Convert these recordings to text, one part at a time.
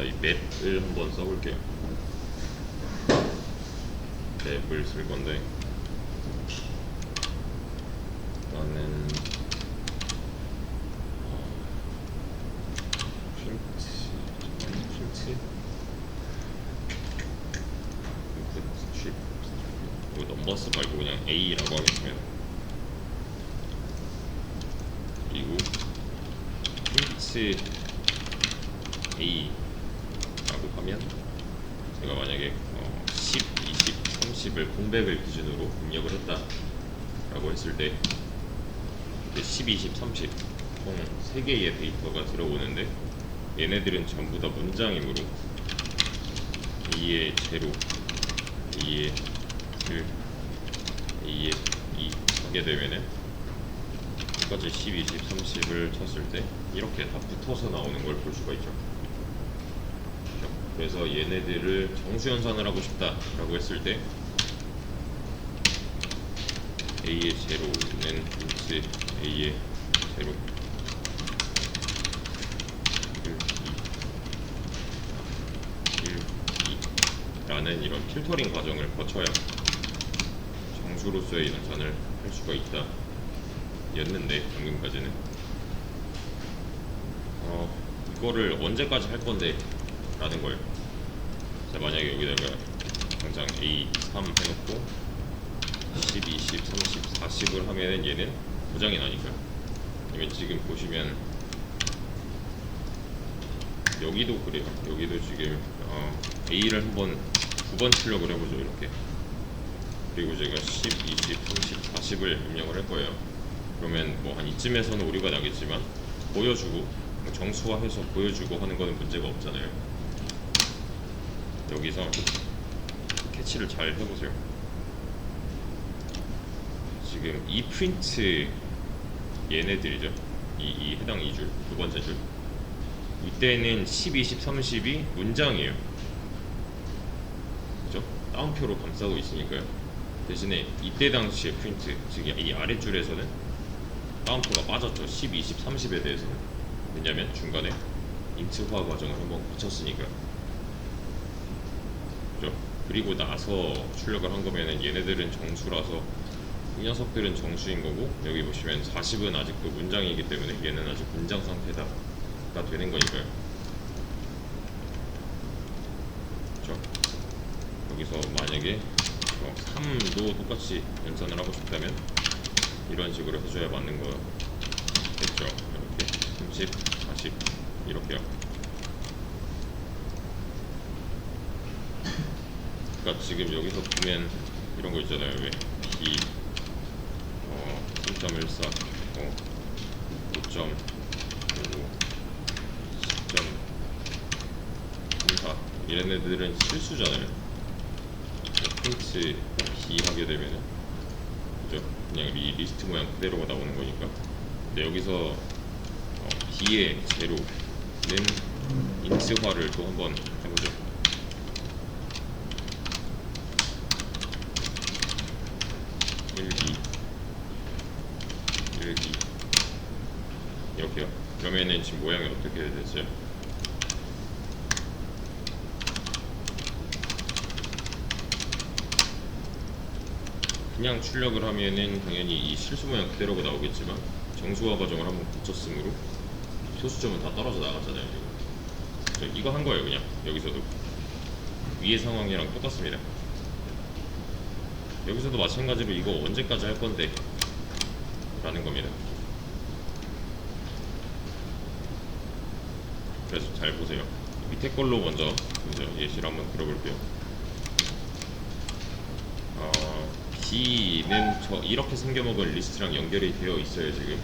자, 이 맵을 한번 써볼게요. 맵을 쓸 건데 이거 넘버스 말고 그냥 A라고 하겠습니다. 그리고 프린트 A라고 하면 제가 만약에 어, 10, 20, 30을 공백을 기준으로 입력을 했다라고 했을 때 이제 10, 20, 30 총 3개의 데이터가 들어오는데 얘네들은 전부 다 문장이므로 A의 제로, A의 1, A의 2 하게 되면은 여기까지 10, 20, 30을 쳤을 때 이렇게 다 붙어서 나오는 걸 볼 수가 있죠. 그래서 얘네들을 정수연산을 하고 싶다라고 했을 때 A의 제로는 인치 A의 제로. 1, 2, 1, 2라는 이런 필터링 과정을 거쳐야 정수로서의 연산을 할 수가 있다 였는데 방금까지는. 어 이거를 언제까지 할 건데 라는 거예요. 자 만약에 여기다가 당장 A 3 해놓고 10, 20, 30, 40을 하면은 얘는 고장이 나니까요. 그러면 지금 보시면 여기도 그래요. 여기도 지금 어, A를 한번 두번 출력을 해보죠 이렇게. 그리고 제가 10, 20, 30, 40을 입력을 할 거예요. 그러면 뭐 한 이쯤에서는 오류가 나겠지만 보여주고 뭐 정수화해서 보여주고 하는 거는 문제가 없잖아요. 여기서 캐치를 잘 해보세요. 지금 이 프린트 얘네들이죠. 이, 이 해당 2줄, 두 번째 줄. 이때는 10, 20, 30이 문장이에요. 그죠? 따옴표로 감싸고 있으니까요. 대신에 이때 당시의 프린트, 즉 이 아랫줄에서는 따옴표가 빠졌죠. 10, 20, 30에 대해서는. 왜냐면 중간에 인트화 과정을 한번 거쳤으니까요. 그죠? 그리고 나서 출력을 한 거면은 얘네들은 정수라서 이 녀석들은 정수인 거고 여기 보시면 40은 아직도 문장이기 때문에 얘는 아직 문장 상태다가 되는 거니까요. 그죠? 여기서 만약에 어, 3도 똑같이 연산을 하고 싶다면 이런 식으로 해줘야 맞는 거겠죠. 이렇게 30, 40 이렇게요. 그러니까 지금 여기서 보면 이런 거 있잖아요. 왜 B 어, 3.14, 어, 5.55, 10.34 이런 애들은 실수잖아요. 프린트 B 하게 되면은 그죠? 그냥 이 리스트 모양 그대로가 나오는 거니까. 근데 여기서 어, B의 제로는 인트화를 또 한번 해보죠. 일기 일기 이렇게요. 그러면은 지금 모양이 어떻게 됐어요? 그냥 출력을 하면은 당연히 이 실수 모양 그대로가 나오겠지만 정수화 과정을 한번 거쳤으므로 소수점은 다 떨어져 나갔잖아요. 지금. 저 이거 한 거예요, 그냥 여기서도 위의 상황이랑 똑같습니다. 여기서도 마찬가지로 이거 언제까지 할 건데 라는 겁니다. 그래서 잘 보세요. 밑에 걸로 먼저 예시를 한번 들어볼게요. 어, B는 저 이렇게 생겨먹은 리스트랑 연결이 되어 있어요 지금.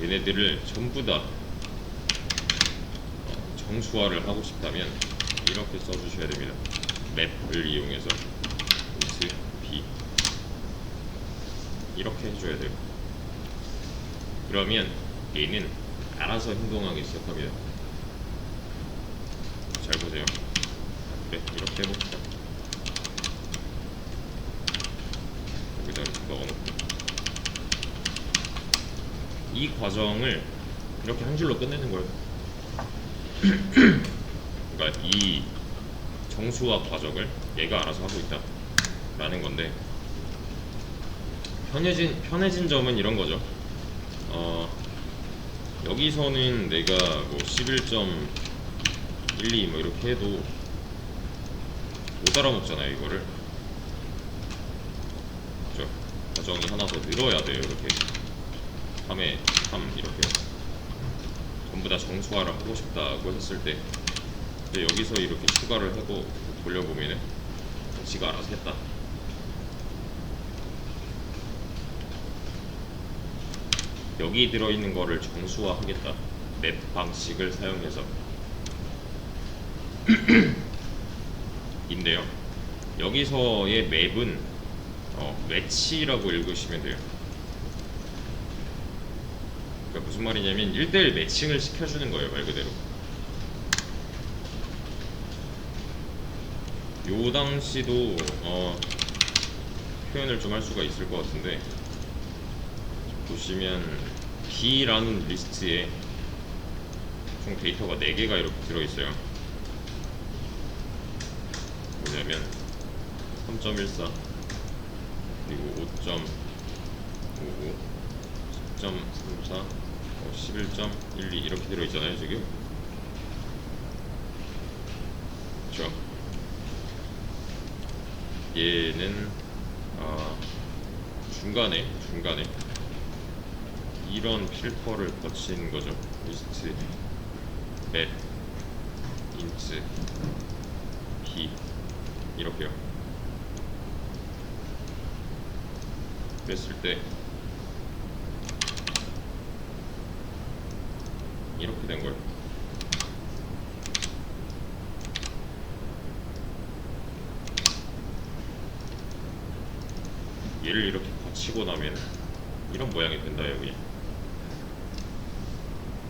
얘네들을 전부 다 어, 정수화를 하고 싶다면 이렇게 써주셔야 됩니다. 맵을 이용해서 int b 이렇게 해줘야 돼요. 그러면 얘는 알아서 행동하기 시작합니다. 잘 보세요. 그래 이렇게 해봅시다. 여기다 이렇게 넣어놓고 이 과정을 이렇게 한 줄로 끝내는 거예요. 이 정수화 과정을 얘가 알아서 하고 있다 라는 건데 편해진 편해진 점은 이런 거죠. 어, 여기서는 내가 뭐 11.12 뭐 이렇게 해도 못 알아먹잖아요 이거를. 그죠? 과정이 하나 더 늘어야 돼요 이렇게. 3에 3 이렇게. 전부 다 정수화를 하고 싶다고 했을 때. 근데 여기서 이렇게 추가를 하고 돌려보면은 지가 알아서 했다. 여기 들어있는 거를 정수화하겠다. 맵 방식을 사용해서 인데요. 여기서의 맵은 어, 매치라고 읽으시면 돼요. 그러니까 무슨 말이냐면 1대1 매칭을 시켜주는 거예요 말 그대로. 요 당시도 어, 표현을 좀 할 수가 있을 것 같은데 보시면 B라는 리스트에 총 데이터가 4개가 이렇게 들어있어요 뭐냐면 3.14 그리고 5.55 10.34 어, 11.12 이렇게 들어 있잖아요 지금. 그쵸? 얘는 아, 중간에 중간에 이런 필터를 거친 거죠. 리스트 맵 인트 비 이렇게요. 그랬을 때 이렇게 된 거예요. 얘를 이렇게 거치고 나면 이런 모양이 된다요 그냥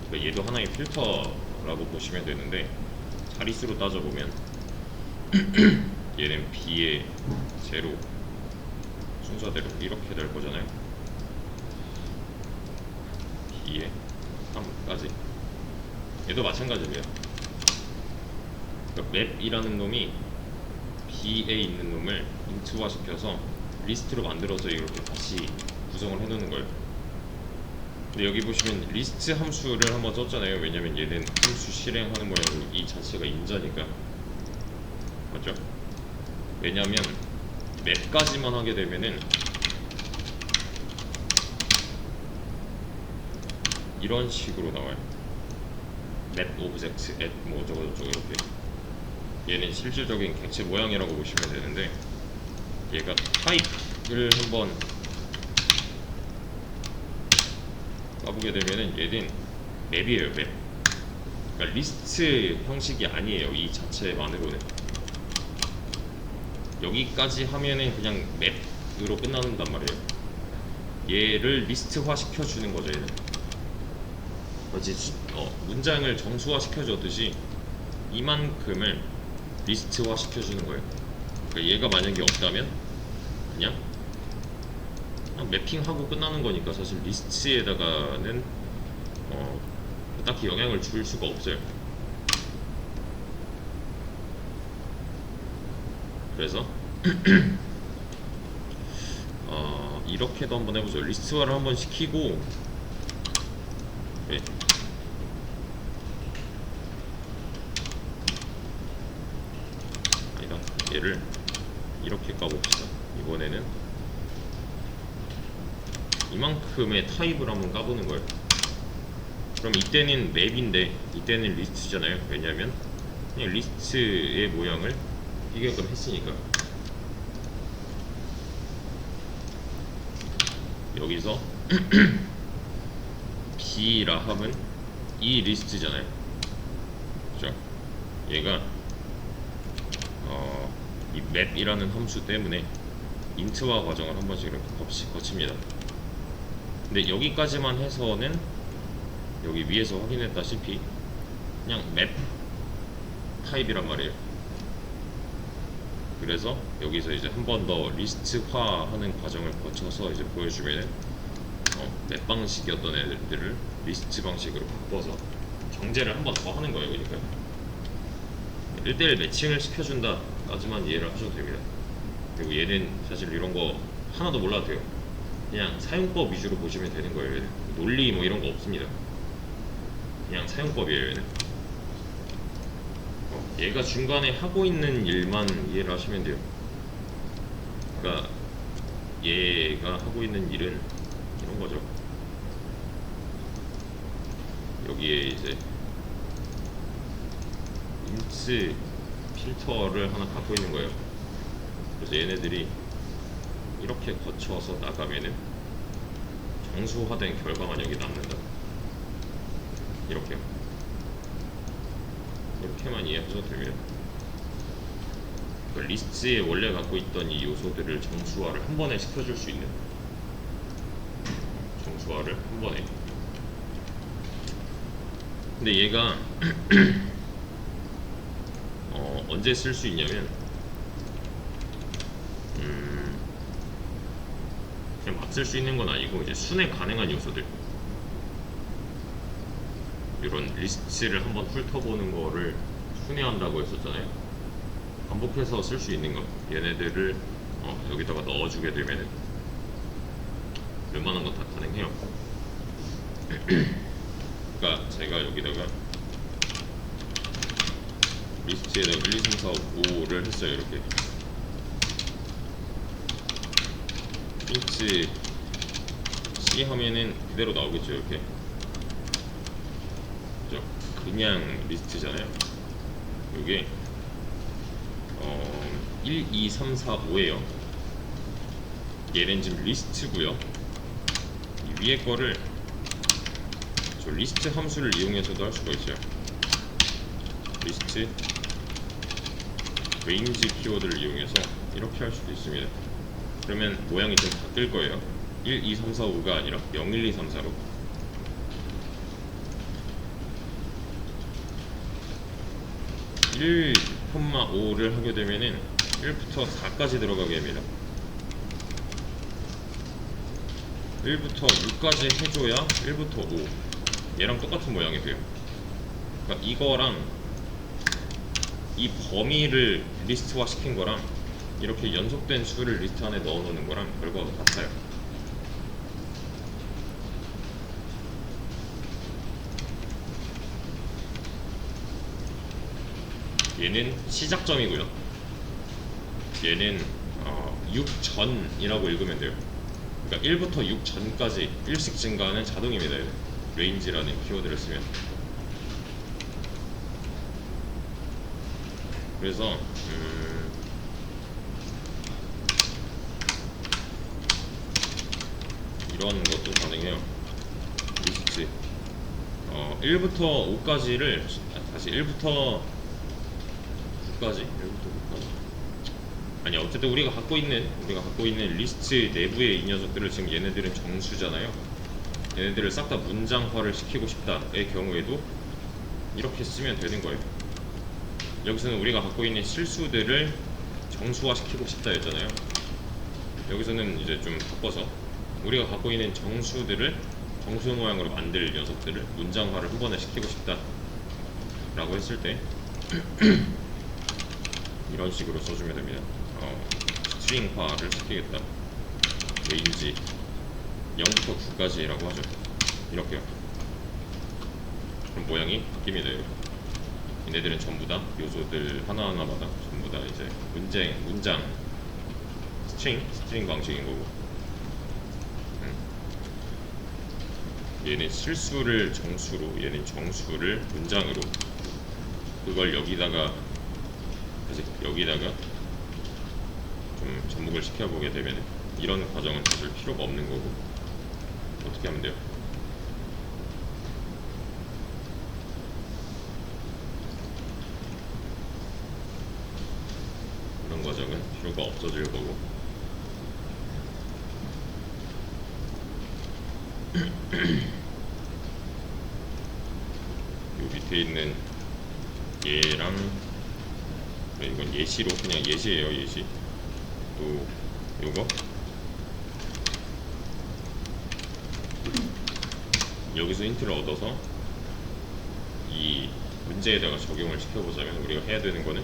그러니까 얘도 하나의 필터라고 보시면 되는데 자릿수로 따져보면 얘는 B의 제로 순서대로 이렇게 될 거잖아요 B의 3까지 얘도 마찬가지예요 그러니까 맵이라는 놈이 B에 있는 놈을 인트화 시켜서 리스트로 만들어서 이렇게 다시 구성을 해놓는 거예요. 근데 여기 보시면 리스트 함수를 한번 썼잖아요. 왜냐면 얘는 함수 실행하는 모양으로 이 자체가 인자니까 맞죠? 왜냐면 맵까지만 하게 되면은 이런 식으로 나와요. 맵 오브젝트 앱 뭐 저거 저거 이렇게. 얘는 실질적인 객체 모양이라고 보시면 되는데 얘가 타입을 한번 까보게 되면은 얘는 맵이에요 맵. 그러니까 리스트 형식이 아니에요 이 자체만으로는 여기까지 하면은 그냥 맵으로 끝나는단 말이에요. 얘를 리스트화 시켜주는 거죠 얘는. 수- 어, 문장을 정수화 시켜줬듯이 이만큼을 리스트화 시켜주는 거예요. 그러니까 얘가 만약에 없다면 그냥 그냥 매핑하고 끝나는 거니까 사실 리스트에다가는 어, 딱히 영향을 줄 수가 없어요. 그래서 어, 이렇게도 한번 해보죠. 리스트화를 한번 시키고 네. 아니다. 얘를 이렇게 까봅시다. 이번에는 이만큼의 타입을 한번 까보는 거예요. 그럼 이때는 맵인데 이때는 리스트잖아요. 왜냐하면 그냥 리스트의 모양을 비교금 했으니까 여기서 B라 함은 이 리스트잖아요. 그죠? 얘가 어, 이 맵이라는 함수 때문에 인트화 과정을 한 번씩 이렇게 거치, 거칩니다. 근데 여기까지만 해서는 여기 위에서 확인했다시피 그냥 맵 타입이란 말이에요. 그래서 여기서 이제 한 번 더 리스트화하는 과정을 거쳐서 이제 보여주면은 어, 맵 방식이었던 애들을 리스트 방식으로 바꿔서 정제를 한 번 더 하는 거예요, 그러니까. 네. 1대1 매칭을 시켜준다 까지만 이해를 하셔도 됩니다 그리고 얘는 사실 이런 거 하나도 몰라도 돼요 그냥 사용법 위주로 보시면 되는 거예요 얘는 논리 뭐 이런 거 없습니다 그냥 사용법이에요 얘는 어, 얘가 중간에 하고 있는 일만 이해를 하시면 돼요 그러니까 얘가 하고 있는 일은 이런 거죠 여기에 이제 인스 필터를 하나 갖고 있는 거예요. 그래서 얘네들이 이렇게 거쳐서 나가면은 정수화된 결과만 여기 남는다. 이렇게요. 이렇게만 이해하셔도 됩니다. 그 리스트에 원래 갖고 있던 이 요소들을 정수화를 한 번에 시켜줄 수 있는 정수화를 한 번에 근데 얘가 어, 언제 쓸 수 있냐면 음, 그냥 막 쓸 수 있는 건 아니고 이제 순회 가능한 요소들 이런 리스트를 한번 훑어보는 거를 순회한다고 했었잖아요. 반복해서 쓸 수 있는 거 얘네들을 어, 여기다가 넣어주게 되면 웬만한 건 다 가능해요. 그러니까 제가 여기다가 리스트에다 1, 2, 3, 4, 5를 했어요 이렇게. 핀츠 C 하면은 그대로 나오겠죠 이렇게? 그냥 리스트잖아요 요게 어, 1, 2, 3, 4, 5에요. 얘는 지금 리스트고요. 이 위에 거를 저 리스트 함수를 이용해서도 할 수가 있어요. 리스트 레인지 키워드를 이용해서 이렇게 할 수도 있습니다. 그러면 모양이 좀 바뀔 거예요. 1, 2, 3, 4, 5가 아니라 0, 1, 2, 3, 4로 (1, 5를 하게 되면은 1부터 4까지 들어가게 됩니다. 1부터 6까지 해줘야 1부터 5 얘랑 똑같은 모양이 돼요. 그러니까 이거랑 이 범위를 리스트화 시킨 거랑 이렇게 연속된 수를 리스트 안에 넣어 놓는 거랑 결과가 같아요 얘는 시작점이고요 얘는 어, 6전이라고 읽으면 돼요 그러니까 1부터 6 전까지 1씩 증가하는 자동입니다. 레인지라는 키워드를 쓰면. 그래서 음, 이런 것도 가능해요. 리스트. 어, 1부터 5까지를 다시 1부터 9까지 1부터 9까지 아니 어쨌든 우리가 갖고 있는 우리가 갖고 있는 리스트 내부의 이 녀석들을 지금 얘네들은 정수잖아요. 얘네들을 싹 다 문장화를 시키고 싶다의 경우에도 이렇게 쓰면 되는 거예요. 여기서는 우리가 갖고 있는 실수들을 정수화 시키고 싶다 했잖아요. 여기서는 이제 좀 바꿔서 우리가 갖고 있는 정수들을 정수 모양으로 만들 녀석들을 문장화를 한 번에 시키고 싶다 라고 했을 때 이런 식으로 써주면 됩니다. 어, 스트링화를 시키겠다. 레인지 0부터 9까지라고 하죠. 이렇게요. 그럼 모양이 바뀝니다. 이렇게. 얘네들은 전부 다 요소들 하나하나마다 전부 다 이제 문장, 문장, 스트링, 스트링 방식인 거고. 음. 얘는 실수를 정수로, 얘는 정수를 문장으로. 그걸 여기다가 이제 여기다가 좀 접목을 시켜보게 되면 이런 과정은 사실 필요가 없는 거고 어떻게 하면 돼요? 이런 과정은 필요가 없어질 거고 요 밑에 있는 얘랑 네, 이건 예시로 그냥 예시예요 예시 또 요거 여기서 힌트를 얻어서 이 문제에다가 적용을 시켜보자면 우리가 해야 되는 거는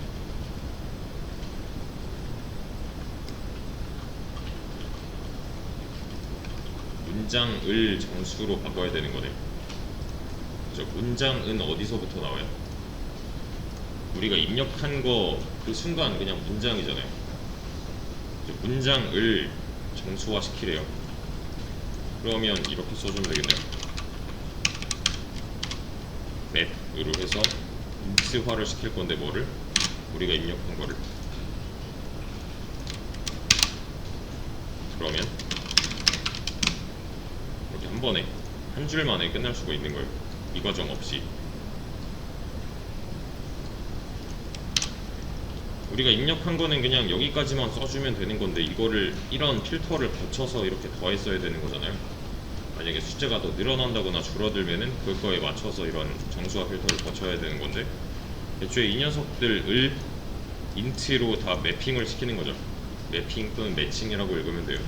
문장을 정수로 바꿔야 되는 거네요. 그죠? 문장은 어디서부터 나와요? 우리가 입력한 거 그 순간 그냥 문장이잖아요. 문장을 정수화 시키래요. 그러면 이렇게 써주면 되겠네요. 맵으로 해서 인트화를 시킬 건데 뭐를? 우리가 입력한 거를. 그러면 이렇게 한 번에 한 줄 만에 끝날 수가 있는 거예요. 이 과정 없이. 우리가 입력한 거는 그냥 여기까지만 써주면 되는 건데 이거를 이런 필터를 거쳐서 이렇게 더했어야 되는 거잖아요. 만약에 숫자가 더 늘어난다거나 줄어들면은 그거에 맞춰서 이런 정수화 필터를 거쳐야 되는 건데 애초에 이 녀석들을 인트로 다 매핑을 시키는 거죠. 매핑 또는 매칭이라고 읽으면 돼요.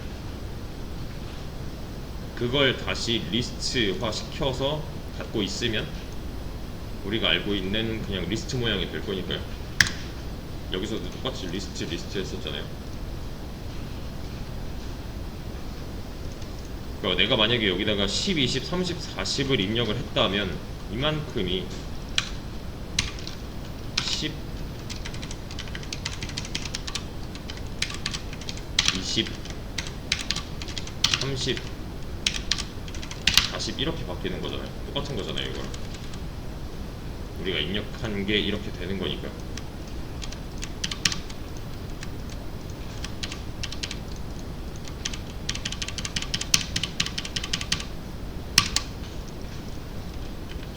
그걸 다시 리스트화 시켜서 갖고 있으면 우리가 알고 있는 그냥 리스트 모양이 될 거니까요. 여기서도 똑같이 리스트 리스트 했었잖아요. 그러니까 내가 만약에 여기다가 10, 20, 30, 40을 입력을 했다면 이만큼이 10, 20, 30, 40 이렇게 바뀌는 거잖아요. 똑같은 거잖아요, 이거랑. 우리가 입력한 게 이렇게 되는 거니까.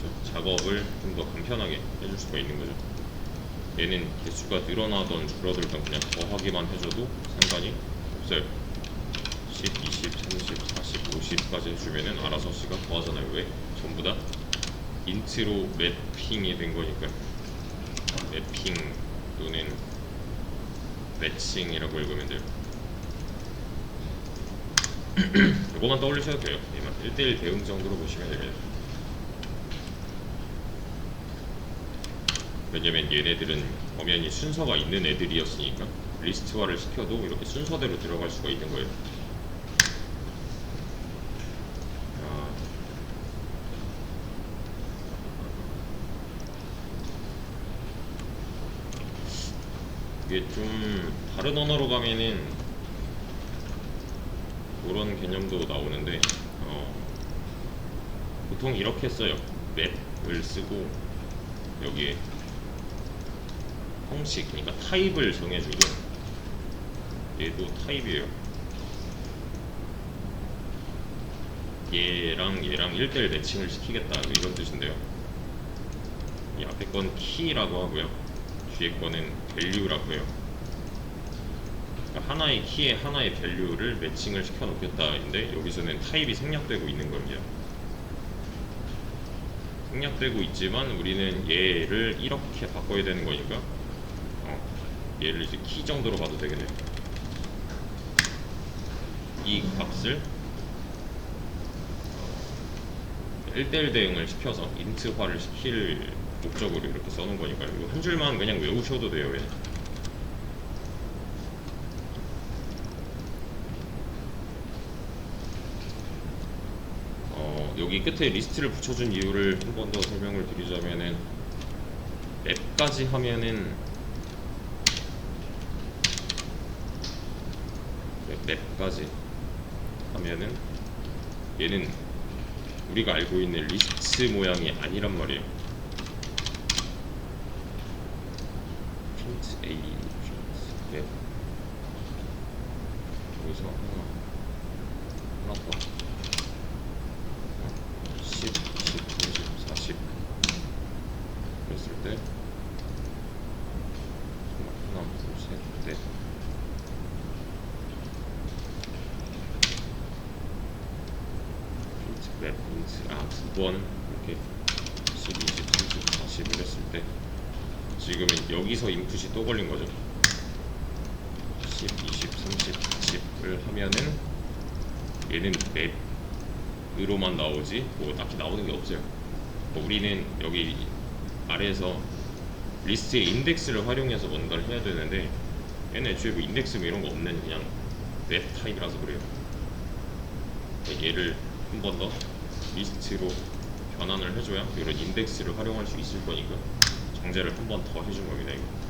저 작업을 좀 더 간편하게 해줄 수가 있는 거죠. 얘는 개 수가 늘어나던 줄어들던 그냥 더하기만 해줘도 상관이 없어요. 10, 20, 30, 40, 50까지 해주면은 알아서 시가 더하잖아요. 왜? 전부 다 인트로 매핑이 된 거니까 매핑 또는 매칭이라고 읽으면 돼요. 이거만 떠올리셔도 돼요. 얘만 1대1 대응 정도로 보시면 됩니다. 왜냐면 얘네들은 엄연히 순서가 있는 애들이었으니까 리스트화를 시켜도 이렇게 순서대로 들어갈 수가 있는 거예요. 아, 이게 좀 다른 언어로 가면은 그런 개념도 나오는데 어, 보통 이렇게 써요. 맵을 쓰고 여기에 형식 그러니까 타입을 정해주고 얘도 타입이에요. 얘랑 얘랑 1대1 매칭을 시키겠다 뭐 이런 뜻인데요. 이 앞에 건 키라고 하고요. 뒤에 거는 value라고 해요. 그러니까 하나의 키에 하나의 value를 매칭을 시켜 놓겠다인데 여기서는 타입이 생략되고 있는 겁니다. 생략되고 있지만 우리는 얘를 이렇게 바꿔야 되는 거니까 어, 얘를 이제 키 정도로 봐도 되겠네요. 이 값을 1대1 대응을 시켜서 인트화를 시킬 목적으로 이렇게 써놓은 거니까요. 이거 한 줄만 그냥 외우셔도 돼요. 얘는. 어, 여기 끝에 리스트를 붙여준 이유를 한 번 더 설명을 드리자면은 맵까지 하면은 맵- 맵까지 하면은 얘는 우리가 알고 있는 리스트 모양이 아니란 말이에요. 프린트 A 프린트 맵 여기서 하나 하나 더 10, 20, 30, 40 그랬을 때 하나, 둘, 셋, 넷 프린트 맵 번 이렇게 10, 20, 30, 40 이랬을 때 지금은 여기서 인풋이 또 걸린 거죠 10, 20, 30, 40을 하면은 얘는 맵으로만 나오지 뭐 딱히 나오는 게 없어요 뭐 우리는 여기 아래에서 리스트의 인덱스를 활용해서 뭔가를 해야 되는데 얘는 애초에 뭐 인덱스 뭐 이런 거 없는 그냥 웹 타입이라서 그래요. 그러니까 얘를 한 번 더 리스트로 변환을 해줘야 이런 인덱스를 활용할 수 있을 거니까 정제를 한 번 더 해준 겁니다. 이거.